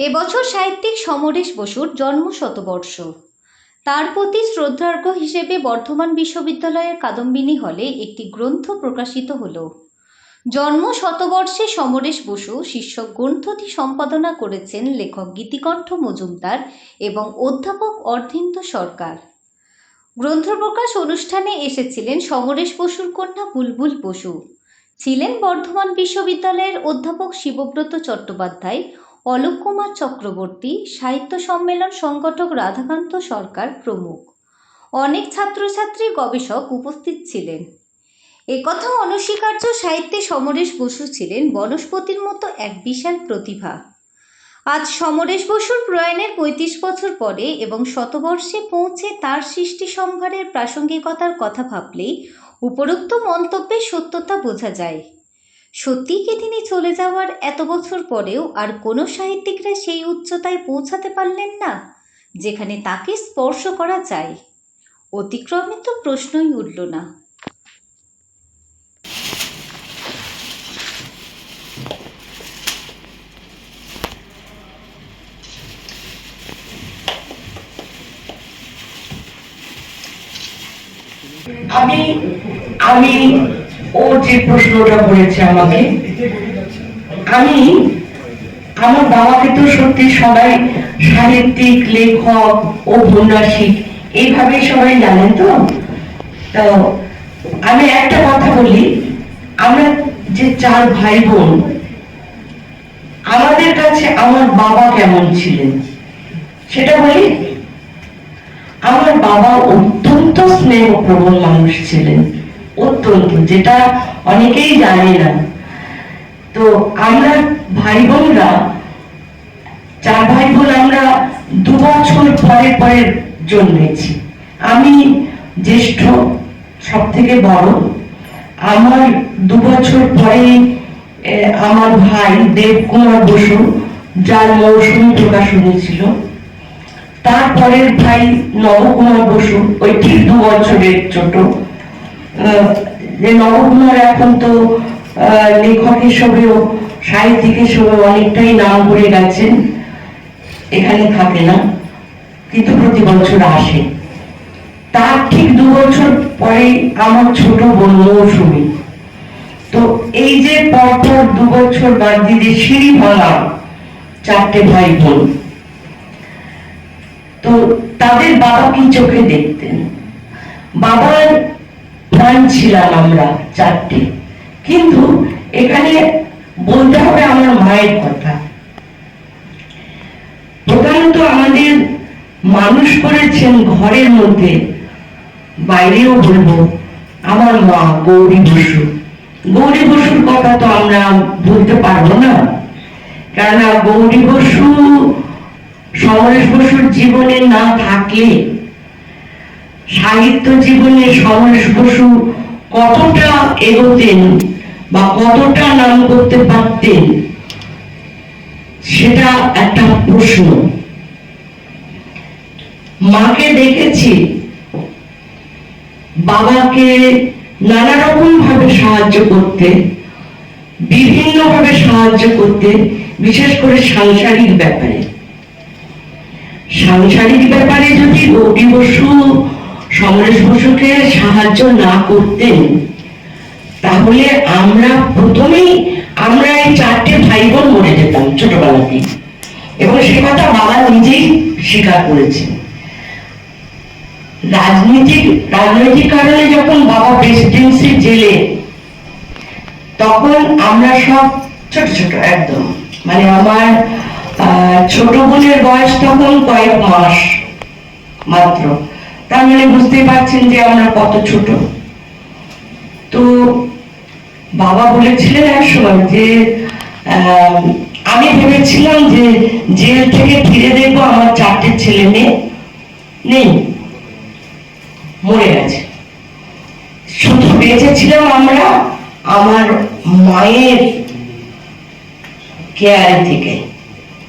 এবছর সাহিত্যিক সমরেশ বসুর জন্ম শতবর্ষ তার প্রতি শ্রদ্ধার্ঘ হিসেবে বর্ধমান বিশ্ববিদ্যালয়ের কাদম্বিনী হলে একটি গ্রন্থ প্রকাশিত হল। জন্ম শতবর্ষে সমরেশ বসু শীর্ষক গ্রন্থটি সম্পাদনা করেছেন লেখক গীতিকণ্ঠ মজুমদার এবং অধ্যাপক অর্ধেন্দু সরকার। গ্রন্থ প্রকাশ অনুষ্ঠানে এসেছিলেন সমরেশ বসুর কন্যা বুলবুল বসু। ছিলেন বর্ধমান বিশ্ববিদ্যালয়ের অধ্যাপক শিবব্রত চট্টোপাধ্যায় অলোক কুমার চক্রবর্তী, সাহিত্য সম্মেলন সংগঠক রাধাকান্ত সরকার প্রমুখ। অনেক ছাত্রছাত্রী গবেষক উপস্থিত ছিলেন। একথা অনস্বীকার্য সাহিত্যে সমরেশ বসু ছিলেন বনস্পতির মতো এক বিশাল প্রতিভা। আজ সমরেশ বসুর প্রয়াণের পঁয়ত্রিশ বছর পরে এবং শতবর্ষে পৌঁছে তার সৃষ্টি সম্ভারের প্রাসঙ্গিকতার কথা ভাবলেই উপরোক্ত মন্তব্যের সত্যতা বোঝা যায়। সত্যি কি তিনি চলে যাওয়ার এত বছর পরেও আর কোনো সাহিত্যিকরা সেই উচ্চতায় পৌঁছাতে পারলেন না? যেখানে তাকে স্পর্শ করা যায়। অতিক্রমে তো প্রশ্নই উঠল না। আমি আমি ও যে প্রশ্নটা করেছে আমাকে, আমি আমার বাবাকে তো সত্যি সবাই সাহিত্যিক, লেখক ঔপন্যাসিক এইভাবে সবাই জানেন তো? তো আমি একটা কথা বলি, আমরা যে চার ভাই বোন আমাদের কাছে আমার বাবা কেমন ছিলেন? সেটা বলি, আমার বাবা অত্যন্ত স্নেহপ্রবণ মানুষ ছিলেন। অত্যন্ত যেটা অনেকেই জানে না। তো আমরা ভাই বোনরা চার ভাই বোন আমরা দু বছর পরে পরে জন্মেছি। আমি জ্যেষ্ঠ সব থেকে বড়। আমার দু বছর পরে আমার ভাই দেবকুমার বসু, যার মৌসুমী প্রকাশনী ছিল তারপরের ভাই নবকুমার বসু ওই ঠিক দু বছরের ছোট। যে নবকুমার এখন তো লেখক হিসেবেও সাহিত্যিক হিসেবেও অনেকটাই নাম করে গেছেন। এখানে থাকে না, কিন্তু প্রতি বছর আসে। তার ঠিক দু বছর পরে আমার ছোট বোন মৌসুমী। তো এই যে পরপর দু বছর বাদ দিয়ে সিঁড়ি ভাঙা চারটে ভাই বোন, তো তাদের বাবা কি চোখে দেখতেন? বাবার প্রাণ ছিলাম আমরা চারটে। কিন্তু এখানে বলতে হবে আমার মায়ের কথা। প্রধানত আমাদের মানুষ করেছেন ঘরের মধ্যে, বাইরেও বলব, আমার মা গৌরী বসু। গৌরী বসুর কথা তো আমরা বলতে পারব না। কেননা গৌরী বসু সমরেশ বসুর জীবনে না থাকলে সাহিত্য জীবনে সমরেশ বসু কতটা এগোতেন বা কতটা নাম করতে পারতেন, সেটা একটা প্রশ্ন। মাকে দেখেছি বাবাকে নানা রকম ভাবে সাহায্য করতে বিভিন্ন ভাবে সাহায্য করতে, বিশেষ করে সাংসারিক ব্যাপারে। সাংসারিক ব্যাপারে যদি গৌরী বসু সমরেশ বসুকে সাহায্য না করতেন, তাহলে আমরা প্রথমেই, আমরা এই চারটে ভাই বোন মরে যেতাম ছোটবেলাতে এবং সে কথা বাবা নিজেই স্বীকার করেছেন। রাজনীতিক রাজনৈতিক কারণে যখন বাবা প্রেসিডেন্সি জেলে, তখন আমরা সব ছোট ছোট একদম। মানে আমার ছোট বোনের বয়স তখন কয়েক মাস মাত্র। তার মানে বুঝতেই পারছেন যে আমরা কত ছোট। তো বাবা বলেছিলেন এক সময় যে আমি ভেবেছিলাম যে জেল থেকে ফিরে দেখব আমার চারটে ছেলে মেয়ে নেই, মরে গেছে। শুধু বেঁচেছিলাম আমরা আমার মায়ের কেয়ার থেকে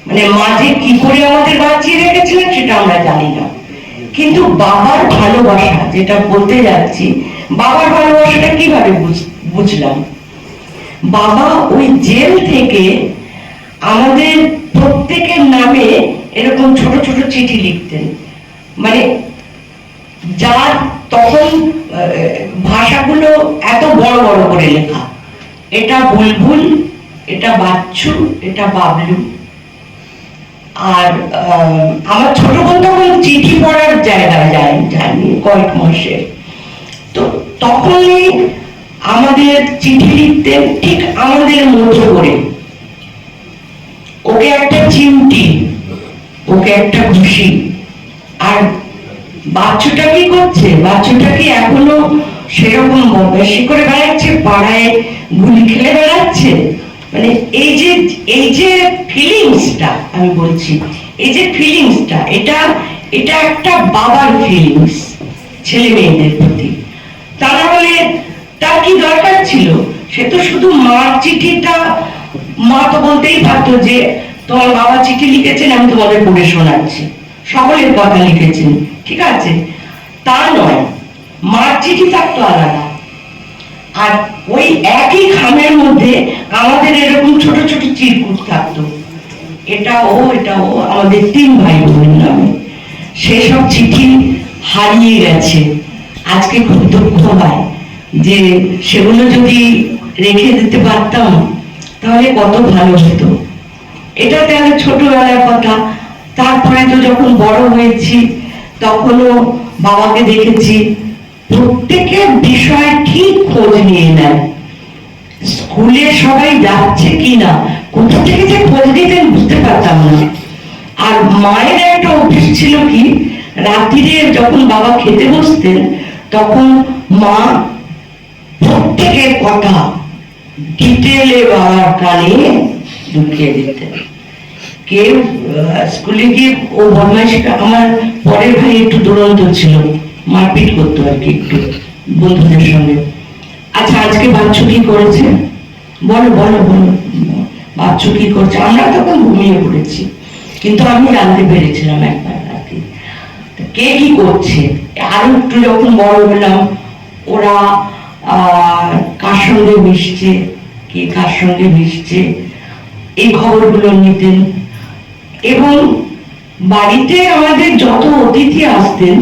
মানে মা যে কি করে আমাদের বাঁচিয়ে রেখেছিলেন সেটা আমরা জানি না। কিন্তু বাবার ভালোবাসা, যেটা বলতে যাচ্ছি, বাবার ভালোবাসাটা কীভাবে বুঝ- বুঝলাম? বাবা ওই জেল থেকে আমাদের প্রত্যেকের নামে এরকম ছোট ছোট চিঠি লিখতেন। মানে যার তখন ভাষাগুলো এত বড় বড় করে লেখা। এটা বুলবুল, এটা বাচ্চু, এটা বাবলু। আর আমার ছোট বোন তখন চিঠি পড়ার জায়গায় যায় যায়নি কয়েক মাসে। তো তখনই আমাদের চিঠি লিখতেন ঠিক আমাদের মতো করে। ওকে একটা চিমটি, ওকে একটা খুশি আর বাচ্চাটা কি করছে? বাচ্চাটা কি এখনও সেরকম বদমাইশি করে বেড়াচ্ছে? পাড়ায় গুলি খেলে বেড়াচ্ছে? মানে এই যে এই যে ফিলিংসটা আমি বলছি, এই যে ফিলিংসটা এটা এটা একটা বাবার ফিলিংস ছেলে মেয়েদের প্রতি। তা না হলে তার কি দরকার ছিল? সে তো শুধু মার চিঠিটা, মা তো বলতেই পারতো যে তোমার বাবা চিঠি লিখেছেন, আমি তোমাদের পড়ে শোনাচ্ছি। সকলের কথা লিখেছেন, ঠিক আছে? তা নয়, মার চিঠি থাকতো আলাদা আর ওই একই খামের মধ্যে আমাদের এরকম ছোট ছোট চিরকুট থাকতো। এটা ও এটা ও আমাদের তিন ভাই বোনের নামে। সেসব চিঠি হারিয়ে গেছে। আজকে খুব দুঃখ হয় যে সেগুলো যদি রেখে দিতে পারতাম, তাহলে কত ভালো হতো। এটা তাহলে ছোটবেলার কথা। তারপরে তো যখন বড় হয়েছি, তখনও বাবাকে দেখেছি প্রত্যেকের বিষয় ঠিক খোঁজ নিয়ে নেয় স্কুলে সবাই যাচ্ছে কিনা কোথা থেকে যে খোঁজ নিতেন বুঝতে পারতাম না। আর মায়ের একটা অভ্যেস ছিল কি রাত্রিরে যখন বাবা খেতে বসতেন তখন মা প্রত্যেকের কথা ডিটেলে বাবার কানে ঢুকিয়ে দিতেন। আহ, স্কুলে গিয়ে ও বদমাইশটা আমার পরের ভাই একটু দুরন্ত ছিল। মারপিট করতো আর কি একটু বন্ধুদের সঙ্গে। আচ্ছা আজকে বাচ্চু কি করেছে? বলো বলো বলো। বাচ্চু কি করছে? আমরা তখন ঘুমিয়ে পড়েছি। কিন্তু আমি জানতে পেরেছিলাম একবার তা কে কি করছে? আরও একটু যখন বড় হলাম, ওরা কার সঙ্গে মিশছে? কে কার সঙ্গে মিশছে? এই খবরগুলো নিতেন। এবং বাড়িতে আমাদের যত অতিথি আসতেন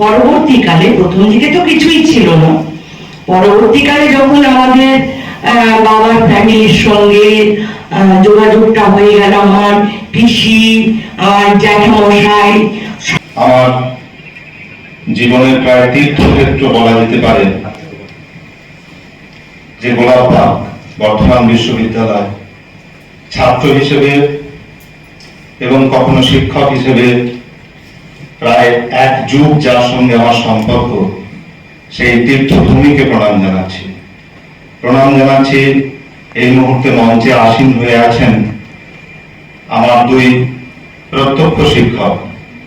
পরবর্তীকালে, প্রথম দিকে তো কিছুই ছিল না, পরবর্তীকালে যখন আমাদের বাবার ফ্যামিলির সঙ্গে যোগাযোগটা হয়ে গেল আমার পিসি, আমার জ্যাঠামশাই। আমার জীবনের প্রায় তীর্থক্ষেত্র বলা যেতে পারে, যে গোলাপবাগ বর্ধমান বিশ্ববিদ্যালয়। ছাত্র হিসেবে এবং কখনো শিক্ষক হিসেবে প্রায় এক যুগ যার সঙ্গে আমার সম্পর্ক, সেই তীর্থভূমিকে প্রণাম জানাচ্ছি। প্রণাম জানাচ্ছি এই মুহূর্তে মঞ্চে আসীন হয়ে আছেন আমার দুই প্রত্যক্ষ শিক্ষক,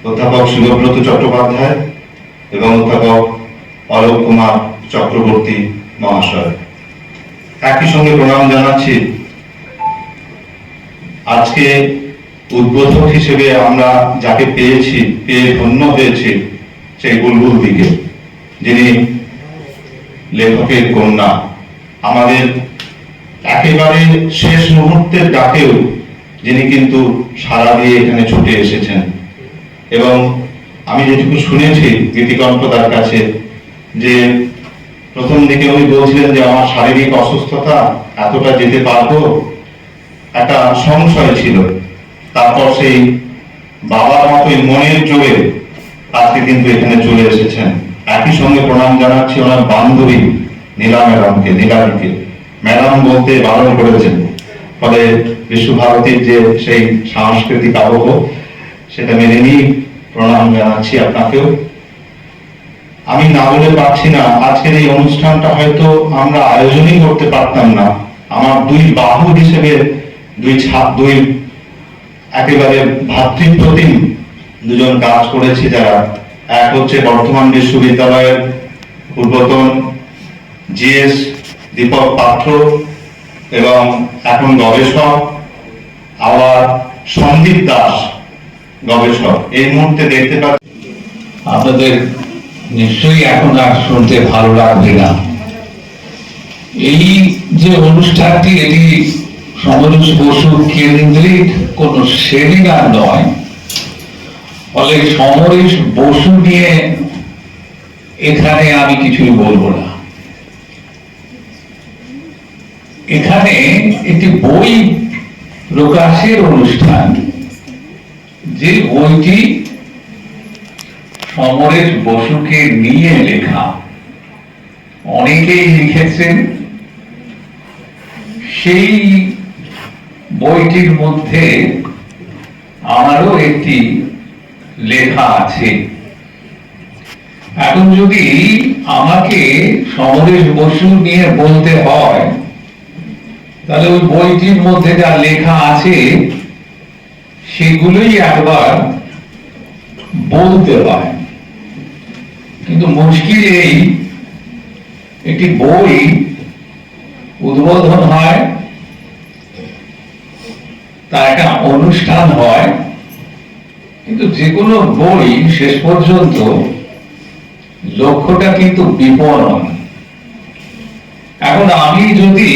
অধ্যাপক শিবব্রত চট্টোপাধ্যায় এবং অধ্যাপক অলোক কুমার চক্রবর্তী মহাশয়। একই সঙ্গে প্রণাম জানাচ্ছি আজকে উদ্বোধক হিসেবে আমরা যাকে পেয়েছি, পেয়ে ধন্য হয়েছি, সেই বুলবুল দিকে, যিনি লেখকের কন্যা। আমাদের একেবারে শেষ মুহূর্তের ডাকেও যিনি কিন্তু সারা দিয়ে এখানে ছুটে এসেছেন। এবং আমি যেটুকু শুনেছি, গীতিকণ্ঠ তার কাছে, যে প্রথম দিকে উনি বলছিলেন যে, আমার শারীরিক অসুস্থতা, এতটা যেতে পারব? একটা সংশয় ছিল। তারপর সেই বাবার মতোই মনের জোরে আজকে কিন্তু এখানে চলে এসেছেন। একই সঙ্গে প্রণাম জানাচ্ছি ওনার বান্ধবী নীলা ম্যাডামকে নীলাদিকে ম্যাডাম বলতে বারণ করেছেন। ফলে বিশ্বভারতীর যে সেই সাংস্কৃতিক আবহ, সেটা মেনে নিয়ে প্রণাম জানাচ্ছি আপনাকেও। আমি না বলে পারছি না, আজকের এই অনুষ্ঠানটা হয়তো আমরা আয়োজনই করতে পারতাম না। আমার দুই বাহু হিসেবে, দুই ছাত্র দুই একেবারে ভাতৃপ্রতিম দুজন কাজ করেছি যারা। এক হচ্ছে বর্তমান বিশ্ববিদ্যালয়ের পূর্বতন জিএস দীপক পাত্র এবং এখন গবেষক আবার সন্দীপ দাস গবেষক। এই মুহূর্তে দেখতে পাচ্ছি আপনাদের নিশ্চয়ই এখন আর শুনতে ভালো লাগবে না। এই যে অনুষ্ঠানটি, এটি সমরেশ বসু কেন্দ্রিক কোন সেমিনার নয়। ফলে সমরেশ বসু নিয়ে এখানে আমি কিছুই বলব না। এখানে একটি বই প্রকাশের অনুষ্ঠান, যে বইটি সমরেশ বসুকে নিয়ে লেখা। অনেকেই লিখেছেন, সেই বইটির মধ্যে আমারও একটি লেখা আছে। এখন যদি আমাকে সমরেশ বসু নিয়ে বলতে হয়, তাহলে ওই বইটির মধ্যে যা লেখা আছে, সেগুলোই একবার বলতে হয়। কিন্তু মুশকিল এই, একটি বই উদ্বোধন হয় তার একটা অনুষ্ঠান হয়, কিন্তু যে কোনো বই শেষ পর্যন্ত লক্ষ্যটা কিন্তু বিপণন এখন আমি যদি,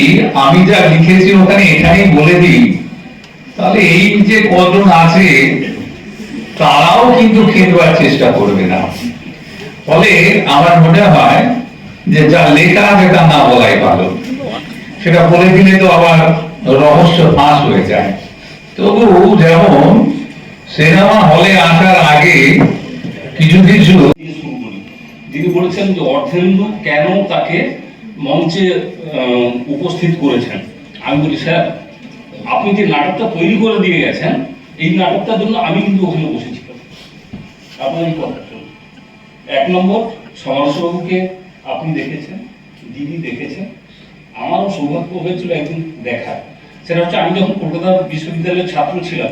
আমি যা লিখেছি ওখানে এখানেই বলে দিই, তাহলে এই যে কজন আছে, তারাও কিন্তু খেলবার চেষ্টা করবে না। ফলে আমার মনে হয় যে যা লেখা সেটা না বলাই ভালো। সেটা বলে দিলে তো আবার রহস্য ফাঁস হয়ে যায়। তবু যেমন সিনেমা হলে আসার আগে কিছু কিছু করি বলেছেন যে অর্ধেন্দু কেন তাকে মঞ্চে উপস্থিত করেছেন। আমি বলি, স্যার, আপনি যে নাটকটা তৈরি করে দিয়ে গেছেন, এই নাটকটার জন্য আমি কিন্তু ওখানে বসেছিলাম আপনার এই। এক নম্বর, সমাজবাবুকে আপনি দেখেছেন, দিদি দেখেছেন। আমারও সৌভাগ্য হয়েছিল একদিন দেখার। সেটা হচ্ছে আমি যখন কলকাতা বিশ্ববিদ্যালয়ের ছাত্র ছিলাম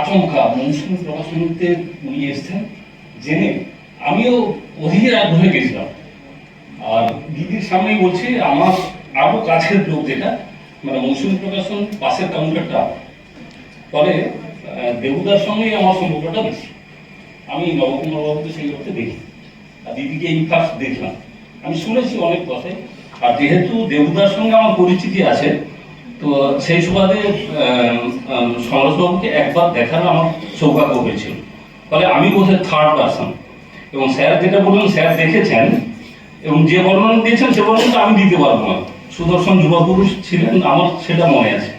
আচমকা মনসুন প্রকাশনীতে উনি এসছেন, জেনে আমিও অধীর আগ্রহে গেছিলাম। আর দিদির সামনেই বলছি, আমার আরও কাছের লোক যেটা মানে মৌসুমী প্রকাশন পাশের কাউন্টারটা ফলে দেবুদার সঙ্গেই আমার সম্পর্কটা বেশি। আমি নবকুমার বাবুকে সেই করতে দেখি, আর দিদিকে এই ফার্স্ট দেখলাম। আমি শুনেছি অনেক কথাই, আর যেহেতু দেবুদার সঙ্গে আমার পরিচিতি আছে তো সেই সুবাদে সমালোচনাকে একবার দেখার আমার সৌভাগ্য হয়েছিল। ফলে আমি বোধহয় থার্ড পার্সন এবং স্যার যেটা বললেন, স্যার দেখেছেন, এবং যে বর্ণনা দিয়েছেন, সে বর্ণনাটা আমি দিতে পারব না। সুদর্শন যুবপুরুষ ছিলেন, আমার সেটা মনে আছে।